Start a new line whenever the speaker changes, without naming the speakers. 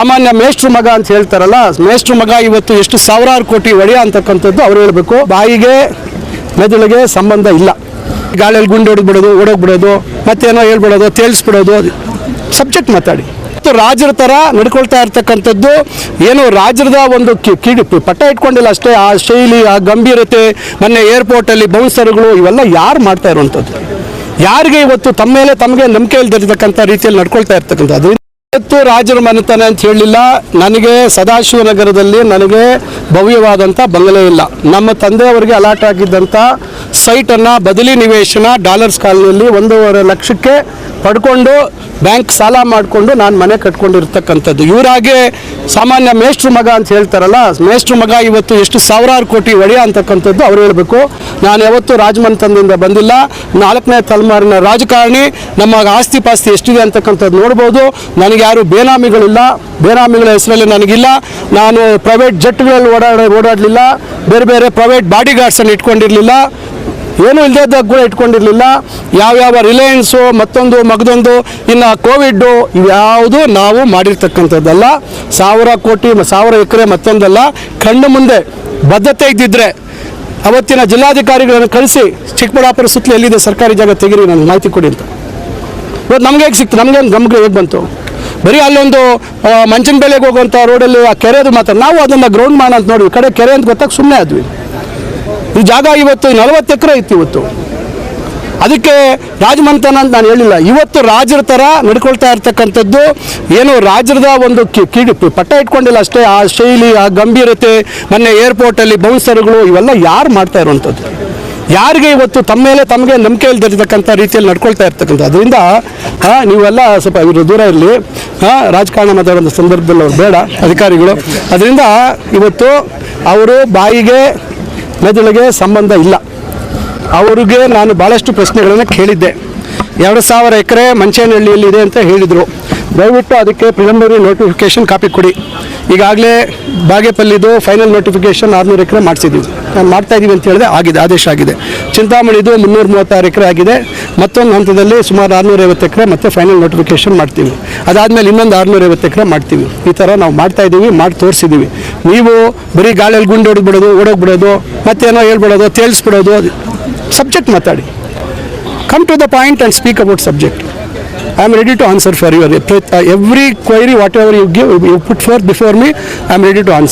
ಸಾಮಾನ್ಯ ಮೇಷ್ಟ್ರ ಮಗ ಅಂತ ಹೇಳ್ತಾರಲ್ಲ, ಮೇಷ್ಟ್ರ ಮಗ ಇವತ್ತು ಎಷ್ಟು ಸಾವಿರಾರು ಕೋಟಿ ಒಡೆಯ ಅಂತಕ್ಕಂಥದ್ದು ಅವ್ರು ಹೇಳಬೇಕು. ಬಾಯಿಗೆ, ಮೆದುಳಿಗೆ ಸಂಬಂಧ ಇಲ್ಲ. ಗಾಳಿಯಲ್ಲಿ ಗುಂಡು ಹೊಡೆದ್ಬಿಡೋದು, ಓಡೋಗ್ಬಿಡೋದು, ಮತ್ತೇನೋ ಹೇಳ್ಬಿಡೋದು ತೇಳಿಸ್ಬಿಡೋದು ಸಬ್ಜೆಕ್ಟ್ ಮಾತಾಡಿ. ಮತ್ತು ರಾಜರ ಥರ ನಡ್ಕೊಳ್ತಾ ಇರ್ತಕ್ಕಂಥದ್ದು ಏನು ರಾಜರದ ಒಂದು ಕಿ- ಕಿಡಿ ಪಟ್ಟ ಇಟ್ಕೊಂಡಿಲ್ಲ ಅಷ್ಟೇ. ಆ ಶೈಲಿ, ಆ ಗಂಭೀರತೆ, ಮೊನ್ನೆ ಏರ್ಪೋರ್ಟಲ್ಲಿ ಬೌನ್ಸರ್ಗಳು ಇವೆಲ್ಲ ಯಾರು ಮಾಡ್ತಾ ಇರುವಂಥದ್ದು ಯಾರಿಗೆ ಇವತ್ತು ತಮ್ಮ ಮೇಲೆ ತಮಗೆ ನಂಬಿಕೆ ಇಲ್ದಿರ್ತಕ್ಕಂಥ ರೀತಿಯಲ್ಲಿ ನಡ್ಕೊಳ್ತಾ ಇರ್ತಕ್ಕಂಥದ್ದು? ಇವತ್ತು ರಾಜರ ಮನೆತನ ಅಂತ ಹೇಳಲಿಲ್ಲ. ನನಗೆ ಸದಾಶಿವನಗರದಲ್ಲಿ ನನಗೆ ಭವ್ಯವಾದಂಥ ಬಂಗಲೆ ಇಲ್ಲ. ನಮ್ಮ ತಂದೆಯವರಿಗೆ ಅಲಾಟ್ ಆಗಿದ್ದಂಥ ಸೈಟನ್ನು ಬದಲಿ ನಿವೇಶನ ಡಾಲರ್ಸ್ ಕಾಲನಿಯಲ್ಲಿ ಒಂದೂವರೆ ಲಕ್ಷಕ್ಕೆ ಪಡ್ಕೊಂಡು ಬ್ಯಾಂಕ್ ಸಾಲ ಮಾಡಿಕೊಂಡು ನಾನು ಮನೆ ಕಟ್ಕೊಂಡಿರ್ತಕ್ಕಂಥದ್ದು. ಇವರಾಗೆ ಸಾಮಾನ್ಯ ಮೇಷ್ಟ್ರ ಮಗ ಅಂತ ಹೇಳ್ತಾರಲ್ಲ, ಮೇಷ್ಟ್ರ ಮಗ ಇವತ್ತು ಎಷ್ಟು ಸಾವಿರಾರು ಕೋಟಿ ಒಡೆಯ ಅಂತಕ್ಕಂಥದ್ದು ಅವ್ರು ಹೇಳಬೇಕು. ನಾನು ಯಾವತ್ತೂ ರಾಜಮನೆತನದಿಂದ ಬಂದಿಲ್ಲ. ನಾಲ್ಕನೇ ತಲೆಮಾರಿನ ರಾಜಕಾರಣಿ, ನಮ್ಮ ಆಸ್ತಿ ಪಾಸ್ತಿ ಎಷ್ಟಿದೆ ಅಂತಕ್ಕಂಥದ್ದು ನೋಡ್ಬೋದು. ನನಗೆ ಯಾರು ಬೇನಾಮಿಗಳಿಲ್ಲ. ಬೇನಾಮಿಗಳ ಹೆಸರಲ್ಲಿ ನನಗಿಲ್ಲ. ನಾನು ಪ್ರೈವೇಟ್ ಜೆಟ್ಗಳಲ್ಲಿ ಓಡಾಡ, ಓಡಾಡಲಿಲ್ಲ. ಬೇರೆ ಬೇರೆ ಪ್ರೈವೇಟ್ ಬಾಡಿ ಗಾರ್ಡ್ಸನ್ನು ಇಟ್ಕೊಂಡಿರಲಿಲ್ಲ. ಏನೂ ಇಲ್ಲದಾಗ ಕೂಡ ಇಟ್ಕೊಂಡಿರಲಿಲ್ಲ. ಯಾವ್ಯಾವ ರಿಲಯನ್ಸು, ಮತ್ತೊಂದು, ಮಗದೊಂದು, ಇನ್ನು ಕೋವಿಡ್ಡು, ಇವ್ಯಾವುದು ನಾವು ಮಾಡಿರ್ತಕ್ಕಂಥದ್ದಲ್ಲ. ಸಾವಿರ ಕೋಟಿ, ಸಾವಿರ ಎಕರೆ ಮತ್ತೊಂದಲ್ಲ. ಕಣ್ಣು ಮುಂದೆ ಬದ್ಧತೆ ಇದ್ದಿದ್ರೆ ಅವತ್ತಿನ ಜಿಲ್ಲಾಧಿಕಾರಿಗಳನ್ನು ಕಳಿಸಿ ಚಿಕ್ಕಬಳ್ಳಾಪುರ ಸುತ್ತಲೂ ಎಲ್ಲಿದೆ ಸರ್ಕಾರಿ ಜಾಗ ತೆಗೀರಿ, ನನಗೆ ಮಾಹಿತಿ ಕೊಡಿ ಅಂತ. ಇವತ್ತು ನಮ್ಗೆ ಹೇಗೆ ಸಿಕ್ತು? ನಮಗೆ ನಮ್ಗೆ ಹೇಗೆ ಬಂತು? ಬರೀ ಅಲ್ಲೊಂದು ಮಂಚಿನ ಬೆಲೆಗೆ ಹೋಗುವಂಥ ರೋಡಲ್ಲಿ ಆ ಕೆರೆದು ಮಾತ್ರ ನಾವು ಅದನ್ನು ಗ್ರೌಂಡ್ ಮಾಡೋಣ ಅಂತ ನೋಡಿ ಕಡೆ ಕೆರೆ ಅಂತ ಗೊತ್ತಾಗ ಸುಮ್ಮನೆ ಆದ್ವಿ. ಈ ಜಾಗ ಇವತ್ತು ನಲವತ್ತು ಎಕರೆ ಇತ್ತು ಇವತ್ತು. ಅದಕ್ಕೆ ರಾಜಮಂತನ ಅಂತ ನಾನು ಹೇಳಿಲ್ಲ, ಇವತ್ತು ರಾಜರ ಥರ ನಡ್ಕೊಳ್ತಾ ಇರ್ತಕ್ಕಂಥದ್ದು ಏನು ರಾಜರದ ಒಂದು ಕಿಡಿ ಪಟ್ಟ ಇಟ್ಕೊಂಡಿಲ್ಲ ಅಷ್ಟೇ. ಆ ಶೈಲಿ, ಆ ಗಂಭೀರತೆ, ಮೊನ್ನೆ ಏರ್ಪೋರ್ಟಲ್ಲಿ ಬೌನ್ಸರ್ಗಳು ಇವೆಲ್ಲ ಯಾರು ಮಾಡ್ತಾ ಇರುವಂಥದ್ದು? ಯಾರಿಗೆ ಇವತ್ತು ತಮ್ಮ ಮೇಲೆ ತಮಗೆ ನಂಬಿಕೆ ಇಲ್ದಿರ್ತಕ್ಕಂಥ ರೀತಿಯಲ್ಲಿ ನಡ್ಕೊಳ್ತಾ ಇರ್ತಕ್ಕಂಥ ಅದರಿಂದ ನೀವೆಲ್ಲ ಸ್ವಲ್ಪ ಇವರು ದೂರ ಇರಲಿ. ರಾಜಕಾರಣ ಮಾತಾಡೋ ಸಂದರ್ಭದಲ್ಲಿ ಅವ್ರು ಬೇಡ, ಅಧಿಕಾರಿಗಳು. ಅದರಿಂದ ಇವತ್ತು ಅವರು ಬಾಯಿಗೆ, ಮೆದುಳಿಗೆ ಸಂಬಂಧ ಇಲ್ಲ. ಅವರಿಗೆ ನಾನು ಭಾಳಷ್ಟು ಪ್ರಶ್ನೆಗಳನ್ನು ಕೇಳಿದ್ದೆ. ಎರಡು ಸಾವಿರ ಎಕರೆ ಮಂಚೇನಹಳ್ಳಿಯಲ್ಲಿ ಇದೆ ಅಂತ ಹೇಳಿದರು. ದಯವಿಟ್ಟು ಅದಕ್ಕೆ ಪ್ರಿಲಿಮಿನರಿ ನೋಟಿಫಿಕೇಶನ್ ಕಾಪಿ ಕೊಡಿ. ಈಗಾಗಲೇ ಬಾಗೇಪಲ್ಲಿದು ಫೈನಲ್ ನೋಟಿಫಿಕೇಶನ್ ಆರುನೂರು ಎಕರೆ ಮಾಡಿಸಿದ್ದೀವಿ ನಾನು ಮಾಡ್ತಾ ಇದ್ದೀವಿ ಅಂತ ಹೇಳಿದೆ ಆಗಿದೆ, ಆದೇಶ ಆಗಿದೆ. ಚಿಂತಾಮಣಿದು ಮುನ್ನೂರ ಮೂವತ್ತಾರು ಎಕರೆ ಆಗಿದೆ. ಮತ್ತೊಂದು ಹಂತದಲ್ಲಿ ಸುಮಾರು ಆರುನೂರ ಐವತ್ತು ಎಕರೆ ಮತ್ತೆ ಫೈನಲ್ ನೋಟಿಫಿಕೇಶನ್ ಮಾಡ್ತೀವಿ. ಅದಾದಮೇಲೆ ಇನ್ನೊಂದು ಆರುನೂರ ಐವತ್ತು ಎಕರೆ ಮಾಡ್ತೀವಿ. ಈ ಥರ ನಾವು ಮಾಡ್ತಾ ಇದ್ದೀವಿ ಮಾಡಿ ತೋರಿಸಿದ್ದೀವಿ ನೀವು ಬರೀ ಗಾಳಿಯಲ್ಲಿ ಗುಂಡು ಹೊಡೆದ್ಬಿಡೋದು, ಓಡೋಗ್ಬಿಡೋದು, ಮತ್ತೇನೋ ಹೇಳ್ಬಿಡೋದು ತೇಳಿಸ್ಬಿಡೋದು ಸಬ್ಜೆಕ್ಟ್ ಮಾತಾಡಿ. Come to the point and speak about subject. I am ready to answer for your uh, every query, whatever you give, you put forth before me, I am ready to answer.